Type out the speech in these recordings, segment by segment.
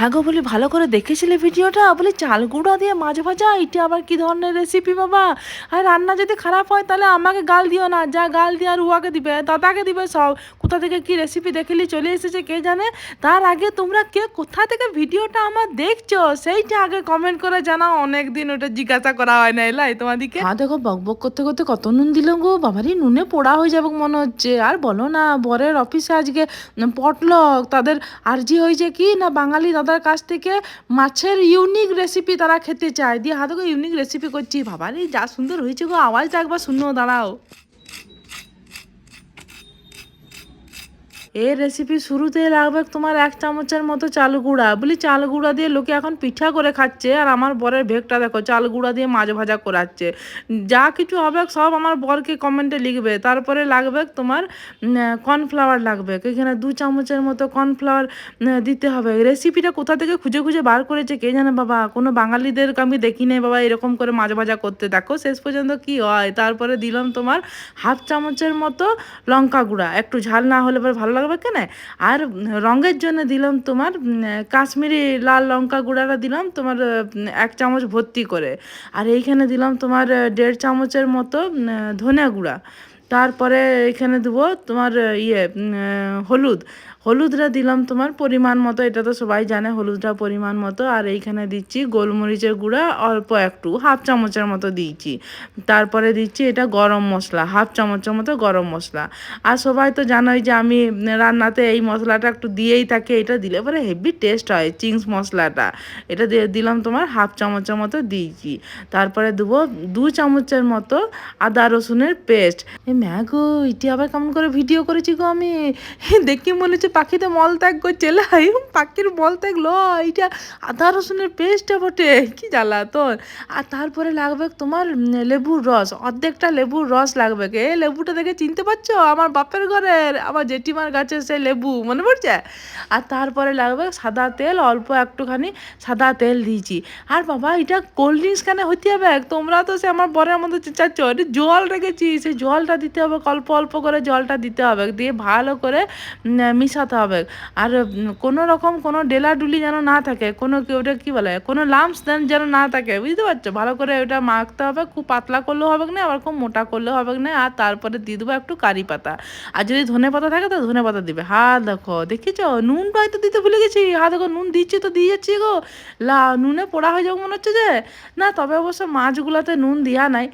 হ্যাঁ গো, বলি ভালো করে দেখেছিলে ভিডিওটা? বলি চাল গুঁড়া দিয়ে মাছ ভাজা, এটা আবার কি ধরনের রেসিপি বাবা? আর রান্না যদি খারাপ হয়, তাহলে আমাকে গাল দিও না। যা গাল দিয়ে আর উয়াকে দিবে, দাদাকে দিবে সব। কোথা থেকে কি রেসিপি দেখলি চলে এসেছে কে জানে? তার আগে তোমরা কে, কোথা থেকে ভিডিওটা আমার দেখছ? সেইটা আগে কমেন্ট করে জানাও। অনেক দিন ওটা জিজ্ঞাসা করা হয় না এলাই তোমাদিকে? হ্যাঁ দেখো, বক বক করতে করতে কত নুন দিল গো। বাবারই নুনে পোড়া হয়ে যাবে মনে হচ্ছে। আর বলো না, বরের অফিসে আজকে পটলক তাদের আর্জি হয়েছে কি না বাঙালি দাদার কাছ থেকে মাছের ইউনিক রেসিপি তারা খেতে চায়। দিয়ে হাতে ইউনিক রেসিপি করছি। বাবারে, যা সুন্দর হয়েছে গো, আওয়াজটা একবার শুনো, দাঁড়াও। এই রেসিপি শুরুতে লাগবে তোমার এক চামচের মতো চাল গুঁড়া। বলি চাল গুঁড়া দিয়ে লোকে এখন পিঠা করে খাচ্ছে আর আমার বরের ভেগটা দেখো, চাল গুঁড়া দিয়ে মাছ ভাজা করাচ্ছে। যা কিছু হবে সব আমার বরকে কমেন্টে লিখবে। তারপরে লাগবে তোমার কর্নফ্লাওয়ার লাগবে। এখানে দু চামচের মতো কর্নফ্লাওয়ার দিতে হবে। রেসিপিটা কোথা থেকে খুঁজে খুঁজে বার করেছে কে জানে বাবা? কোনো বাঙালিদের আমি দেখি নাই বাবা এরকম করে মাছ ভাজা করতে। দেখো শেষ পর্যন্ত কি হয়? তারপরে দিলাম তোমার হাফ চামচের মতো লঙ্কা গুঁড়া। একটু ঝাল না হলে পরে ভালো লাগবে কেন? আর রঙের জন্য দিলাম তোমার কাশ্মীরি লাল লঙ্কা গুঁড়াটা দিলাম তোমার এক চামচ ভর্তি করে। আর এইখানে দিলাম তোমার দেড় চামচের মতো ধনে গুঁড়া। তারপরে এখানে দেবো তোমার ইয়ে হলুদ। হলুদটা দিলাম তোমার পরিমাণ মতো, এটা তো সবাই জানে হলুদটা পরিমাণ মতো। আর এইখানে দিচ্ছি গোলমরিচের গুঁড়া, অল্প একটু, হাফ চামচের মতো দিয়েছি। তারপরে দিচ্ছি এটা গরম মশলা, হাফ চামচের মতো গরম মশলা। আর সবাই তো জানোই যে আমি রান্নাতে এই মশলাটা একটু দিয়েই থাকে, এটা দিলে পরে হেভি টেস্ট হয় চিংস মশলাটা। এটা দিয়ে দিলাম তোমার হাফ চামচের মতো দিয়েছি। তারপরে দেবো দু চামচের মতো আদা রসুনের পেস্ট এ ম্যাগো, ইটি আবার কেমন করে ভিডিও করেছি গো আমি? দেখি মনে হচ্ছে পাখিতে মল ত্যাগ করছে লাই পাখির মল ত্যাগ ল এইটা আদা রসুনের পেস্টটা বটে কি জ্বালা তোর। আর তারপরে লাগবে তোমার লেবুর রস অর্ধেকটা লেবুর রস লাগবে এই লেবুটা দেখে চিনতে পারছ? আমার বাপের ঘরের আমার জেঠিমার গাছের সেই লেবু মনে পড়ছে? আর তারপরে লাগবে সাদা তেল অল্প একটুখানি সাদা তেল দিয়েছি। আর বাবা এটা কোল্ড ড্রিঙ্কস কেন হতে হবে? তোমরা তো সে আমার বরের মতো চেঁচাচ্ছ এটা জল রেখেছি সেই জলটা দিতে হবে অল্প অল্প করে জলটা দিতে হবে দিয়ে ভালো করে উম, মিশাতে হবে। আর কোনো রকম কোনো ডেলাডুলি যেন না থাকে, কোনো ওটা কী বলে, কোনো লাম্পস যেন না থাকে, বুঝতে পারছ? ভালো করে ওটা মাখতে হবে, খুব পাতলা করলেও হবে না, আবার খুব মোটা করলেও হবে না, আর তারপরে দিয়ে দেবো একটু কারি পাতা। আর যদি ধনে পাতা থাকে তো ধনে পাতা দিবে। হা দেখো দেখেছ নুনটা হয়তো দিতে ভুলে গেছি। হা দেখো, নুন দিচ্ছি তো দিয়ে যাচ্ছি গো। লা, নুনে পোড়া হয়ে যাব মনে হচ্ছে যে? না, তবে অবশ্য মাছগুলোতে নুন দেওয়া নাই।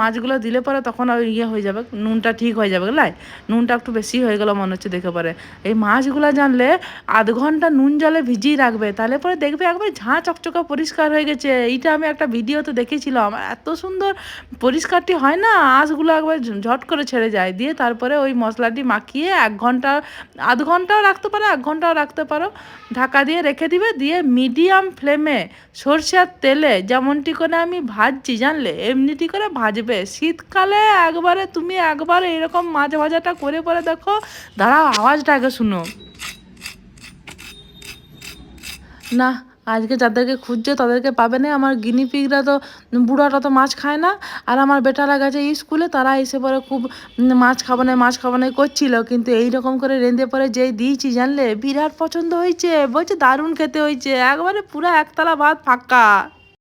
মাছগুলো দিলে পরে তখন ইয়ে হয়ে যাবে, নুনটা ঠিক হয়ে যাবে লাই নুনটা একটু বেশি হয়ে গেলো মনে হচ্ছে দেখে পরে। এই মাছগুলো জানলে আধ ঘণ্টা নুন জলে ভিজিয়ে রাখবে। তাহলে পরে দেখবে একবার ঝাঁ চকচকা পরিষ্কার হয়ে গেছে। এইটা আমি একটা ভিডিওতে দেখেছিলাম। এত সুন্দর পরিষ্কারটি হয় না? আঁশগুলো একবার ঝট করে ছেড়ে যায়। দিয়ে তারপরে ওই মশলাটি মাখিয়ে এক ঘণ্টা, আধ ঘন্টাও রাখতে পারো, এক ঘন্টাও রাখতে পারো। ঢাকা দিয়ে রেখে দিবে। দিয়ে মিডিয়াম ফ্লেমে সরষের তেলে যেমনটি করে আমি ভাজছি, জানলে? এমনিটি করে ভাজবে। শীতকালে একবারে তুমি একবার এরকম মাছ ভাজাটা করে পরে দেখো, দাঁড়াও, আওয়াজটা আগে শুনো না, আজকে যাদেরকে খুঁজছে তাদেরকে পাবে না। আমার গিনিপিগরা তো, বুড়াটা তো মাছ খায় না। আর আমার বেটারা গেছে স্কুলে, তারা এসে পরে খুব মাছ খাব না মাছ খাব না করছিল। কিন্তু এই রকম করে রেঁধে পরে যেই দিয়েছি, জানলে? বিরাট পছন্দ হয়েছে, বলছে দারুণ খেতে হয়েছে। একবারে পুরো একতলা ভাত ফাঁকা।